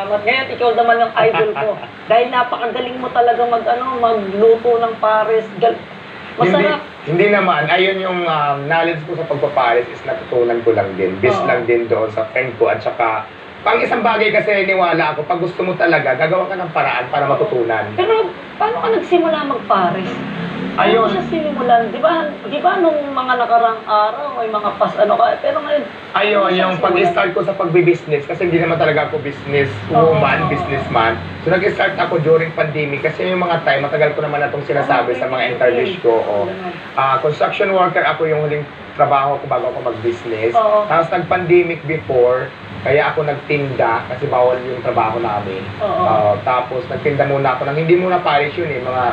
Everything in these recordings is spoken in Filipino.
Salamat. Ngayon, ikaw naman ang idol ko. Dahil napakagaling mo talaga mag, ano, magluto ng pares. Gal- Masarap. Hindi, hindi naman. Ayun yung um, knowledge ko sa pagpapares is natutunan ko lang din. Bis Oo. lang din doon sa friend ko at saka pang isang bagay kasi niwala ako, pag gusto mo talaga, gagawa ka ng paraan para matutunan. Pero, paano ka nagsimula magpares? Ayun. siya sinimulan? Di ba, di ba nung mga nakarang araw, may mga pas, ano ka, pero ngayon, Ayun, yung pag-start ko sa pagbi-business, kasi hindi naman talaga ako business woman, businessman. So nag-start ako during pandemic kasi yung mga time, matagal ko naman na itong sinasabi sa mga interviews ko. O, Ganun. Ah, construction worker ako yung huling trabaho ko bago ako mag-business. Oo. Tapos nag-pandemic before, kaya ako nagtinda kasi bawal yung trabaho namin. Oo. Ah, tapos nagtinda muna ako ng hindi muna Paris yun eh, mga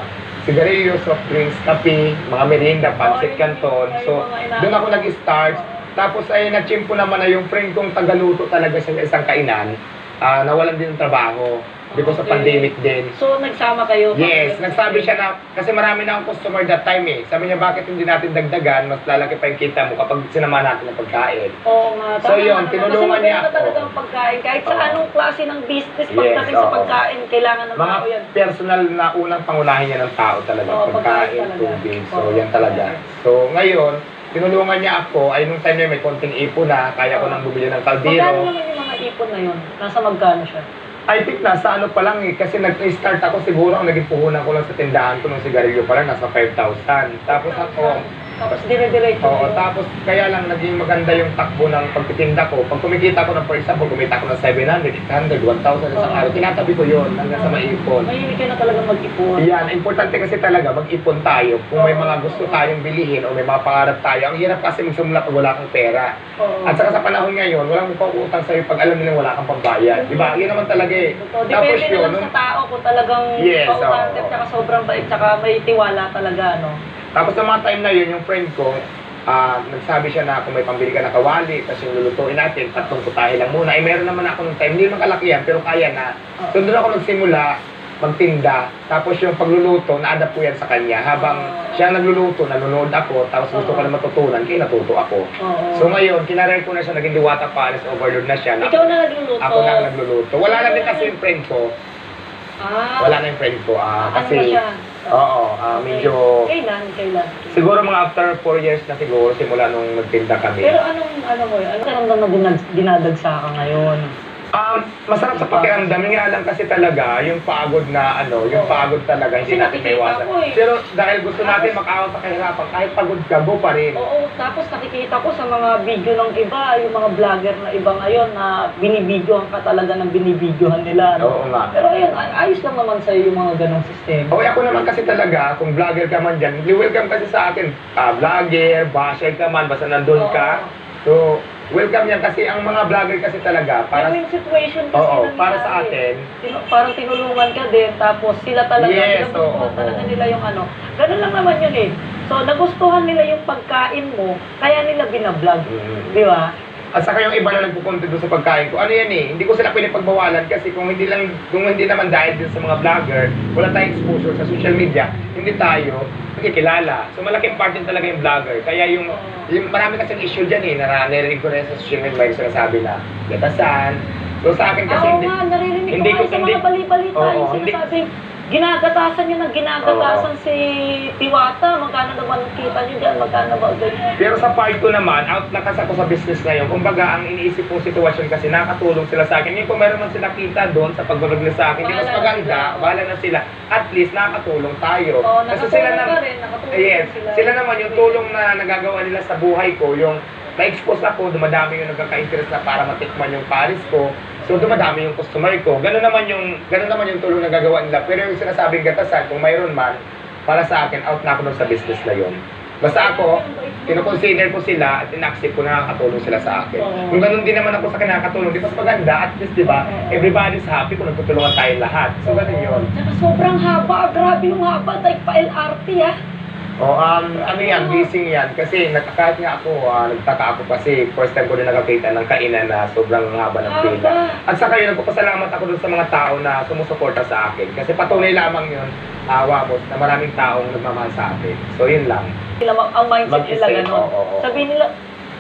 sigarilyo, soft drinks, kape, mga merienda, pancit Oo, canton. So, doon ako nag-start. Tapos ay nachimpo naman na yung friend kong tagaluto talaga sa isang kainan. Ah, nawalan din ng trabaho because of Okay. pandemic din. So, nagsama kayo? Yes, nagsabi siya na, kasi marami na akong customer that time eh. Sabi niya, bakit hindi natin dagdagan, mas lalaki pa yung kita mo kapag sinama natin ng pagkain. Oo nga. So, tama yun, nga. tinulungan Kasi niya maganda ako. talaga ang pagkain. Kahit sa Oo. anong klase ng business, Yes, pagdating sa oo. pagkain, kailangan ng Mga tao yan. personal na unang pangunahin niya ng tao talaga, Oo, pagkain, pagkain talaga. tubig. So, Oo. yan talaga. So, ngayon, tinulungan niya ako, ay nung time na may konting ipon na, kaya ko nang bumili ng Magkano kaldero. naman yung mga ipon na yun? Nasa magkano siya? I think nasa ano pa lang eh, kasi nag-start ako siguro, ang naging puhunan ko lang sa tindahan ko ng sigarilyo pa lang, nasa 5,000. Tapos ako, Tapos dire-diretso Oo, tapos kaya lang naging maganda yung takbo ng pagtitinda ko. Pag kumikita ko ng, for example, kumita ko ng 700, 800, 1,000 isang araw, tinatabi ko yun hanggang sa maipon. Mahilig ka na talaga mag-ipon. Yan, importante kasi talaga mag-ipon tayo. Kung may mga gusto tayong bilihin o may mga pangarap tayo, ang hirap kasi magsimula pag wala kang pera. Oo. At saka sa panahon ngayon, walang mukha-utang sa'yo pag alam nila wala kang pambayad. Di ba? Yun naman talaga eh. Totoo. Tapos Depende na yun, lang sa tao kung talagang Yes, pautante oo. tsaka sobrang bait tsaka may tiwala talaga, no? Tapos sa mga time na yun, yung friend ko, ah, nagsabi siya na kung may pambili ka na kawali, tapos yung lulutuin natin, tatlong putahe lang muna. Eh, meron naman ako nung time, hindi naman kalakihan, pero kaya na. So, doon ako nagsimula, magtinda. Tapos yung pagluluto, na-adapt ko yan sa kanya. Habang siya nagluluto, nanonood ako, tapos gusto ko na matutunan, kaya natuto ako. So ngayon, kinarir ko na siya, naging diwata pares, overload na siya. Na, Ikaw na nagluluto. ako na nagluluto. Wala na din kasi yung friend ko. Ah, Wala na yung friend ko. ah, ano kasi, ba siya? Oo, ah, medyo... Kailan? Kailan? Siguro mga after 4 years na siguro simula nung nagtinda kami. Pero anong, ano mo yun? Anong karamdam na dinag, dinadagsa ka ngayon? Um, masarap sa pakiramdam. Yung nga lang kasi talaga, yung pagod na ano, yung pagod talaga, hindi natin nakikita ko eh. Pero dahil gusto natin Tapos- makaawa sa kahirapan, kahit pagod ka, go pa rin. Oo, tapos nakikita ko sa mga video ng iba, yung mga vlogger na iba ngayon na binibidyohan ka talaga ng binibidyohan nila. no? Oo nga. Pero ayun, ay- ayos lang naman sa'yo yung mga ganong sistema. Okay, ako naman kasi talaga, kung vlogger ka man dyan, welcome kasi sa akin. Ah, vlogger, basher ka man, basta nandun ka. So, welcome yan kasi ang mga vlogger kasi talaga, para, yung situation kasi oo, para sa atin, parang tinulungan ka din, tapos sila talaga, Yes, oo, talaga oo. nila yung ano. Ganun lang naman yun eh. So, nagustuhan nila yung pagkain mo, kaya nila binablog. Mm. Di ba? At saka yung iba na nagpupunta doon sa pagkain ko, ano yan eh, hindi ko sila pinipagbawalan kasi kung hindi lang, kung hindi naman dahil din sa mga vlogger, wala tayong exposure sa social media, hindi tayo nakikilala. So malaking part din talaga yung vlogger. Kaya yung, yung marami kasing issue dyan eh, na narinig ko na sa social media, may sinasabi na, gatasan. So sa akin kasi Oo hindi, nga, naririnig hindi ko ko- sa hindi- mga bali-balita Oo, yung hindi- sinasabing ginagatasan nyo ng ginagatasan si Tiwata, magkano naman ang kita nyo dyan, magkano ba ganyan. Pero sa part ko naman, out na kasi ako sa business ngayon. Kumbaga, ang iniisip kong sitwasyon kasi nakatulong sila sa akin. Yung kung meron man sila kita doon sa pagbablog nila sa akin, di mas Bahala na maganda, sila. bahala na sila. At least nakatulong tayo. Oo, kasi sila nakatulong ka rin, nakatulong yes, sila. sila naman yung tulong na nagagawa nila sa buhay ko, yung na-expose ako, dumadami yung nagkaka-interest na para matikman yung Paris ko. So dumadami yung customer ko. Ganun naman yung ganun naman yung tulong na gagawa nila. Pero yung sinasabing gatasan, kung mayroon man, para sa akin, out na ako sa business na yun. Basta ako, kinoconsider ko sila at in-accept ko na nakakatulong sila sa akin. Kung ganun din naman ako sa kinakatulong, di ba mas maganda? At least, di ba, everybody's happy kung nagtutulungan tayo lahat. So, ganun yun. Tsaka sobrang haba, grabe yung haba, like pa LRT ah. O, um, ano yan, gising yan. Kasi nakakaat nga ako, ah, nagtaka ako kasi first time ko din nakakita ng kainan na sobrang haba ng pila. At saka yun, nagpapasalamat ako dun sa mga tao na sumusuporta sa akin. Kasi patunay lamang yun, awa mo, na maraming taong nagmamahal sa akin. So, yun lang. Sila, ang mindset nila Mag-isip, gano'n. oo, oo. Sabihin nila,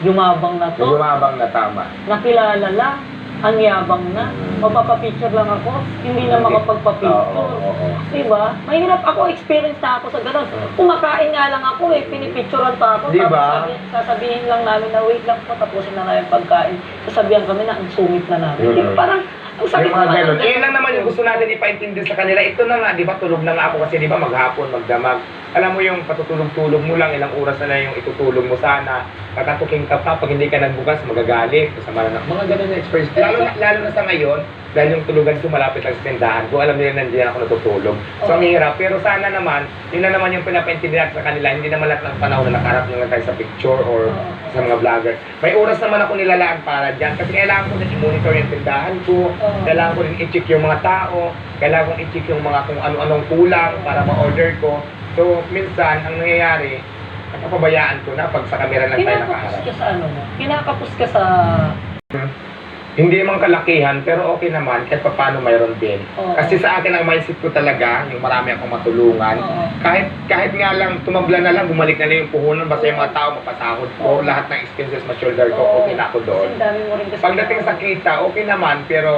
yumabang na to, Yung Lumabang na tama. nakilala lang, ang yabang na. Mapapapicture lang ako, hindi na makapagpapicture. Oo, oo. Diba? Mahirap ako, experience na ako sa ganun. Kumakain nga lang ako eh, pinipicturean pa ako. Diba? Tapos sabi- sasabihin lang namin na wait lang po, tapusin na namin pagkain. Sasabihan kami na ang sungit na namin. Diba? Parang, mga naman. ganun. Yun lang naman yung gusto natin ipaintindi sa kanila. Ito na nga, di ba, tulog na nga ako kasi di ba maghapon, magdamag. Alam mo yung patutulog-tulog mo lang, ilang oras na na yung itutulog mo sana. Kakatuking ka pa, pag hindi ka nagbukas, magagalit. Kasama na mga ganun na experience. Lalo lalo na sa ngayon, dahil yung tulugan ko malapit lang sa tindahan ko, alam nila nandiyan ako natutulog. So, ang hirap. Pero sana naman, yun na naman yung pinapaintindi natin sa kanila. Hindi naman lahat ng panahon na nakaharap lang tayo sa picture or Oo. sa mga vlogger. May oras naman ako nilalaan para dyan. Kasi kailangan ko na i-monitor yung tindahan ko. Oo. Kailangan ko rin i-check yung mga tao. Kailangan kong i-check yung mga kung ano-anong kulang para ma-order ko. So, minsan, ang nangyayari, napapabayaan ko na pag sa camera lang tayo Kinakapos nakaharap. ka sa ano mo? Kinakapos ka sa... Hindi man kalakihan, pero okay naman, kahit pa paano mayroon din. Oo. Kasi sa akin, ang mindset ko talaga, yung marami akong matulungan, Oo. kahit kahit nga lang tumabla na lang, bumalik na lang yung puhunan, basta yung mga tao mapasahod ko, Oo. lahat ng expenses ma-shoulder ko, Oo. okay na ako doon. Kasi ang dami mo rin kasi... Pagdating sa kita, okay naman, pero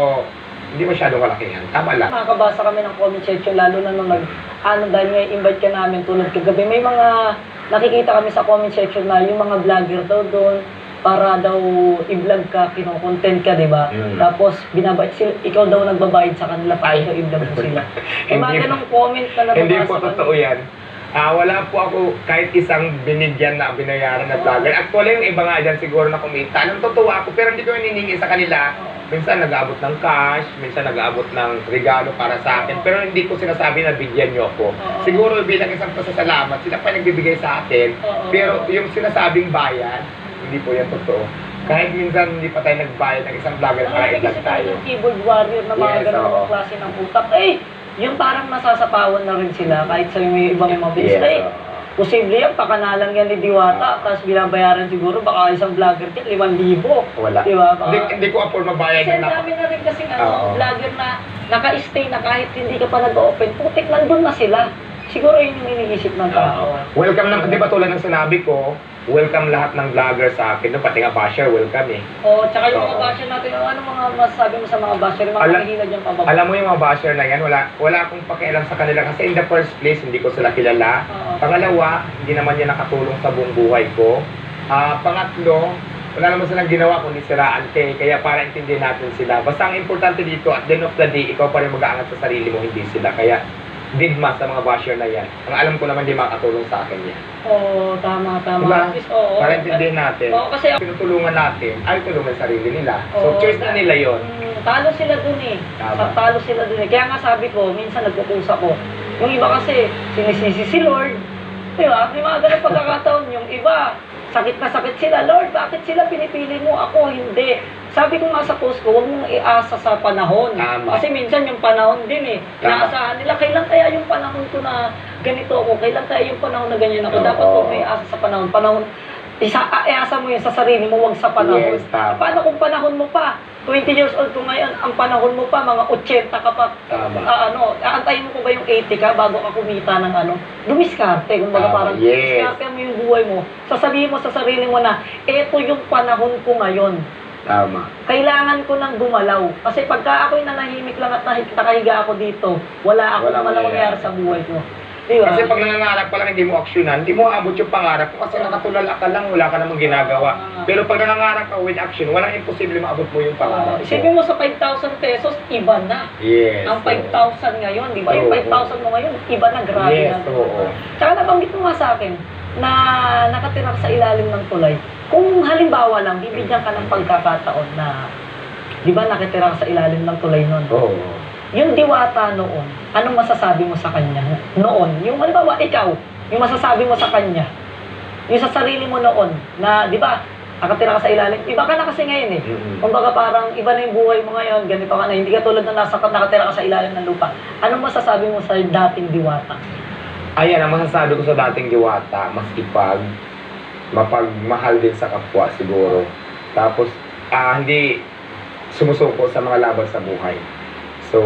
hindi masyadong kalakihan. Tama lang. Makakabasa kami ng comment section, lalo na nung nag, ano, dahil may invite ka namin tulad kagabi. May mga, nakikita kami sa comment section na yung mga vlogger daw doon, para daw i-vlog ka, kino-content ka, di ba? Mm. Tapos, binabayad sila, ikaw daw nagbabayad sa kanila para ikaw i-vlog mo sila. May mga ganong comment na nababasa Hindi po totoo yan. Ah, wala po ako kahit isang binigyan na binayaran na vlogger. Actually, yung iba nga dyan siguro na kumita. Nang totoo ako, pero hindi ko hinihingi sa kanila. Oo. Minsan nag-aabot ng cash, minsan nag-aabot ng regalo para sa akin. Pero hindi ko sinasabi na bigyan niyo ako. Oo. Siguro bilang isang pasasalamat, sila pa nagbibigay sa akin. Pero yung sinasabing bayad, hindi po yan totoo. Kahit minsan hindi pa tayo nagbayad ng isang vlogger para Marami i-vlog tayo. yung keyboard warrior na mga Yes, oo. klase ng utak. Eh, yung parang nasasapawan na rin sila kahit sa may ibang mga business. Yes, eh, oo. posible yan, pakanalan yan ni Diwata, tapos binabayaran siguro baka isang vlogger yan, 5,000. Wala. Di ba? Baka- Hindi, ko afford mabayad Kasi ng ang nap- dami na rin kasi ano, Oo. vlogger na naka-stay na kahit hindi ka pa nag-open, putik nandun na sila. Siguro yun yung iniisip ng tao. Welcome naman, di ba tulad ng sinabi ko, welcome lahat ng vlogger sa akin. No, pati nga basher, welcome eh. O, tsaka yung mga Oo. basher natin, ano mga masasabi mo sa mga basher, yung mga Alam- kahilad yung pababa. Alam mo yung mga basher na yan, wala, wala akong pakialam sa kanila kasi in the first place, hindi ko sila kilala. Oo. Pangalawa, hindi naman yan nakatulong sa buong buhay ko. Ah, pangatlo, wala naman silang ginawa kundi siraan te, kaya para intindihin natin sila. Basta ang importante dito, at the end of the day, ikaw pa rin mag-aangat sa sarili mo, hindi sila. Kaya, digma sa mga basher na yan. Ang alam ko naman, di makatulong sa akin yan. Oo, tama, tama. Diba? At least, oo. Para intindihin natin. Oo, kasi Tinutulungan natin, ay tulungan sarili nila. So, Oo. choice na nila yon. Mm, talo sila dun eh. Tama. Sa talo sila dun eh. Kaya nga sabi ko, minsan nagpupusa ko. Yung iba kasi, sinisisi si Lord. Di ba? May mga ganun pagkakataon. Yung iba, sakit na sakit sila. Lord, bakit sila pinipili mo? Ako, hindi. Sabi ko nga sa post ko, huwag mong iasa sa panahon. Tama. Kasi minsan yung panahon din eh. Tama. Inaasahan nila, kailan kaya yung panahon ko na ganito ako? Kailan kaya yung panahon na ganyan ako? Oo. Dapat huwag may asa sa panahon. Panahon, isa, iasa mo yun sa sarili mo, huwag sa panahon. Yes, tama. Paano kung panahon mo pa? 20 years old ko ngayon, ang panahon mo pa, mga 80 ka pa. Tama. Ah, ano, aantayin mo ko ba yung 80 ka bago ka kumita ng ano? Dumiskarte, kumbaga Tama, parang yes. diskarte mo yung buhay mo. Sasabihin mo sa sarili mo na, eto yung panahon ko ngayon. Tama. Kailangan ko nang gumalaw. Kasi pagka ako'y nanahimik lang at nakahiga ako dito, wala akong Walang walang mangyayari mangyayari. sa buhay ko. Di ba? Kasi pag nangangarap pa lang hindi mo aksyonan, hindi mo abot yung pangarap mo kasi nakatulala ka lang, wala ka namang ginagawa. Pero pag nangangarap ka with action, walang imposible maabot mo yung pangarap. Isipin mo sa 5,000 pesos, iba na. Yes. Ang 5,000 ngayon, di ba? Yung Oo. 5,000 mo ngayon, iba na, grabe Yes, na. oo. Tsaka nabanggit mo nga sa akin na nakatira ka sa ilalim ng tulay. Kung halimbawa lang, bibigyan ka ng pagkakataon na, di ba nakatira ka sa ilalim ng tulay nun? Oo. Yung diwata noon, anong masasabi mo sa kanya? Noon, yung halimbawa, ikaw, yung masasabi mo sa kanya, yung sa sarili mo noon, na, di ba, nakatira ka sa ilalim, iba ka na kasi ngayon eh. Mm-mm. Kumbaga parang iba na yung buhay mo ngayon, ganito ka na, hindi ka tulad na nasa nakatira ka sa ilalim ng lupa. Anong masasabi mo sa dating diwata? Ayan, ang masasabi ko sa dating diwata, mas ipag, mapagmahal din sa kapwa siguro. Tapos, ah, hindi sumusuko sa mga laban sa buhay. So,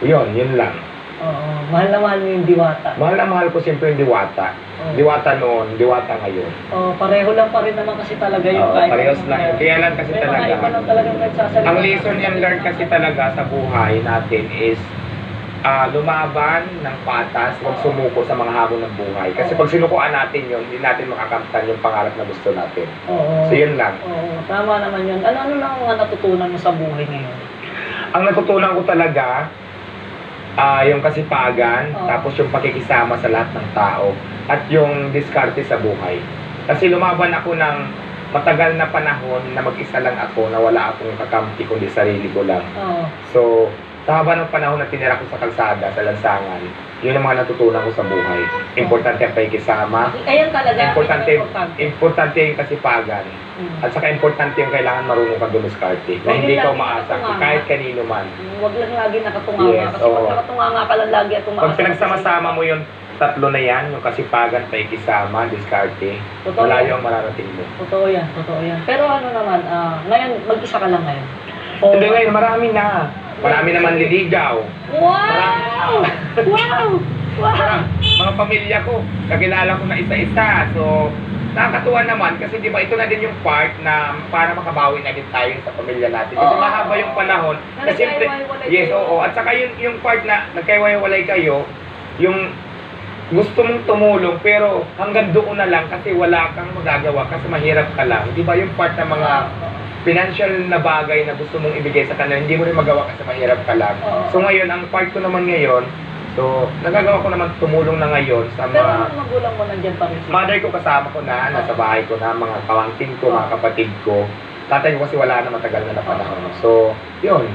yun, yun lang. Oo, mahal na mahal mo yung diwata. Mahal na mahal ko siyempre yung diwata. Oo. Diwata noon, diwata ngayon. Oh, pareho lang pa rin naman kasi talaga yung Oo, kahit parehas anong lang. meron. Kaya lang kasi May talaga. mga iba lang talagang nagsasalita. Ang lesson and learn kasi talaga sa buhay natin is ah, lumaban ng patas, huwag sumuko sa mga hamon ng buhay. Kasi pag sinukuan natin yun, hindi natin makakamtan yung pangarap na gusto natin. Oo. So yun lang. Oo, tama naman yun. Ano-ano lang ang natutunan mo sa buhay ngayon? Ang natutunan ko talaga, ah yung kasipagan, Oo. tapos yung pakikisama sa lahat ng tao, at yung diskarte sa buhay. Kasi lumaban ako ng matagal na panahon na mag-isa lang ako, na wala akong kakampi kundi sarili ko lang. Oo. So, sa haba ng panahon na tinira ko sa kalsada, sa lansangan, yun ang mga natutunan ko sa buhay. Importante ang pakikisama, Ayan talaga. importante, importante. importante yung kasipagan, Mm. at saka importante yung kailangan marunong kang dumiskarte. Na hindi yung ka umaasa kahit kanino man. Huwag lang lagi nakatunganga. Yes, kasi pag oo. nakatunganga ka lang lagi at tumaas. Pag pinagsama-sama mo yung tatlo na yan, yung kasipagan, pakikisama, diskarte, Totoo. malayo ang mararating mo. Totoo yan, totoo yan. Pero ano naman, ah, ngayon, mag-isa ka lang ngayon. O- Hindi ngayon, marami na. Marami naman liligaw. Wow! wow! Wow! Mga pamilya ko, kakilala ko na isa-isa. So, nakakatuwa naman kasi di ba ito na din yung part na para makabawi na din tayo sa pamilya natin. Kasi Oo. mahaba yung panahon. Na Na siyempre, nagkaiwalay yes, kayo. oo. At saka yung, yung part na nagkaiwalay kayo, yung gusto mong tumulong pero hanggang doon na lang kasi wala kang magagawa kasi mahirap ka lang. Di ba yung part ng mga financial na bagay na gusto mong ibigay sa kanila, hindi mo rin magawa kasi mahirap ka lang. Oo. So ngayon, ang part ko naman ngayon, so nagagawa ko naman tumulong na ngayon sa Pero mga mga magulang mo nandyan pa rin. mother ko kasama ko na, nasa bahay ko na, mga pamangkin ko, mga kapatid ko. Tatay ko kasi wala na matagal na na panahon. So, yun.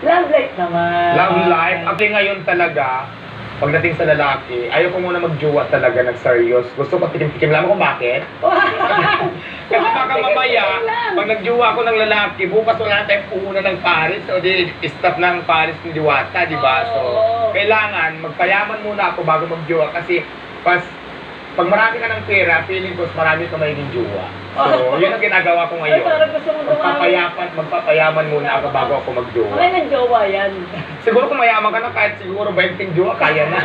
Love life naman. Love life. Actually ngayon talaga, pagdating sa lalaki, ayaw ko muna magjuwa talaga ng serious. Gusto ko tikim-tikim lang kung bakit. Kasi baka mamaya, pag nagjuwa ako ng lalaki, bukas wala na tayong puhunan ng Paris o di stop ng Paris ni Diwata, di ba? So, kailangan magpayaman muna ako bago magjuwa kasi pas pag marami ka ng pera, feeling ko marami ka magiging juwa. So, yun ang ginagawa ko Ay, ngayon. parang gusto mo dumami. Magpapayaman, magpapayaman muna ako bago ako magjuwa. Ay, nag-jowa yan. Siguro kung mayaman ka na, kahit siguro 20 juwa, kaya na.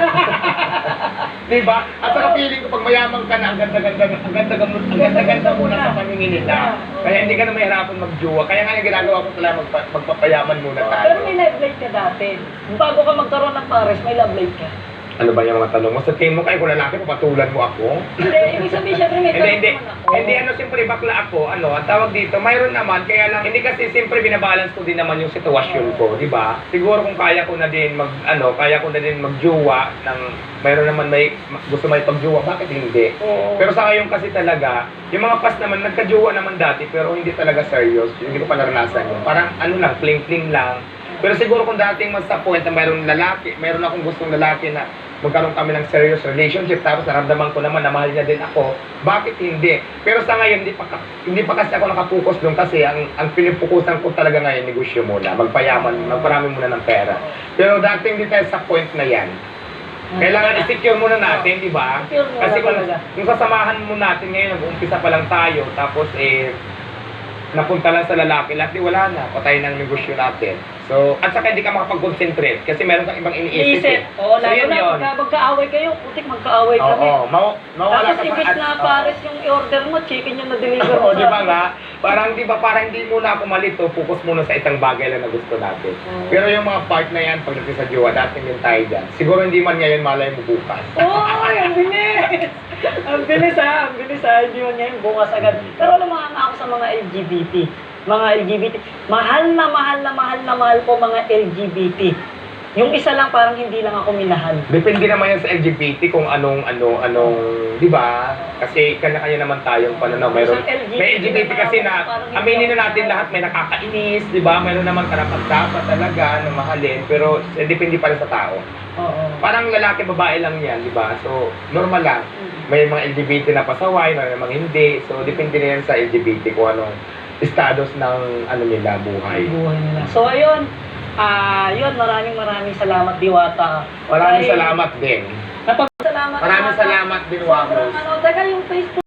Di ba? At saka feeling ko pag mayaman ka na, ang ganda-ganda, ang ganda-ganda, ang ganda-ganda muna sa paningin nila. Kaya hindi ka na mahirapan magjuwa. Kaya nga yung ginagawa ko talaga magpa, magpapayaman muna tayo. Pero may love life ka dati. Bago ka magkaroon ng pares, may love life ka. Ano ba yung mga tanong mo? Sa tingin mo kayo kung lalaki, papatulan mo ako? Hindi, ibig sabihin, syempre may Hindi, hindi. ako. Hindi, ano, siyempre, bakla ako. Ano, ang tawag dito, mayroon naman. Kaya lang, hindi kasi siyempre binabalance ko din naman yung sitwasyon ko, di ba? Siguro kung kaya ko na din mag, ano, kaya ko na din magjuwa ng, mayroon naman may, gusto may pagjuwa, bakit hindi? Oo. Pero sa ngayon kasi talaga, yung mga pas naman, nagkajuwa naman dati, pero hindi talaga serious. Hindi ko pa naranasan yun. Parang ano lang, pling-pling lang. Pero siguro kung dating mas sa point na mayroong lalaki, mayroon akong gustong lalaki na magkaroon kami ng serious relationship tapos naramdaman ko naman na mahal niya din ako, bakit hindi? Pero sa ngayon, hindi pa, hindi pa kasi ako nakapokus doon kasi ang, ang pinipukusan ko talaga ngayon, negosyo muna, magpayaman, magparami muna ng pera. Pero dating hindi tayo sa point na yan. Kailangan i-secure muna natin, di ba? Kasi kung, kung sasamahan mo natin ngayon, nag-uumpisa pa lang tayo, tapos eh, napunta lang sa lalaki, lahat di wala na, patay ng negosyo natin. So, at saka hindi ka makapag-concentrate kasi meron kang ibang iniisip. Isip. eh. Oo, So, lalo yun na yun. pagka magkaaway kayo, putik magkaaway Oo, kami. maw- mawala Tapos ka at- na oo. pares yung i-order mo, chicken yung na-deliver mo Oo, di ba nga? Parang di ba, parang hindi muna ako malito, focus muna sa isang bagay lang na gusto natin. Oo. Pero yung mga part na yan, pagdating sa jowa, dating din tayo dyan. Siguro hindi man ngayon, malay mo bukas. Oy, ang bilis! ang bilis ha, ang bilis ha, hindi mo ngayon bukas agad. Pero nga ako sa mga LGBT, mga LGBT, mahal na mahal na mahal na mahal po mga LGBT. Yung isa lang parang hindi lang ako minahal. Depende naman yan sa LGBT kung anong, ano, anong, di ba? Kasi kanya-kanya naman tayong pananaw. Mayroon, LGBT may LGBT kasi na, aminin na natin lahat, may nakakainis, di ba? Mayroon naman karapat-dapat talaga na mahalin, pero eh, depende pa rin sa tao. Oo. Parang lalaki, babae lang yan, di ba? So, normal lang. May mga LGBT na pasaway, may mga hindi. So, depende na yan sa LGBT kung anong status ng ano nila, buhay. buhay nila. So ayun, ah, yun, maraming maraming salamat Diwata. Maraming Dahil salamat din. Napag salamat Maraming Diwata. salamat din, Sobrang Wamos. ano, taga yung Facebook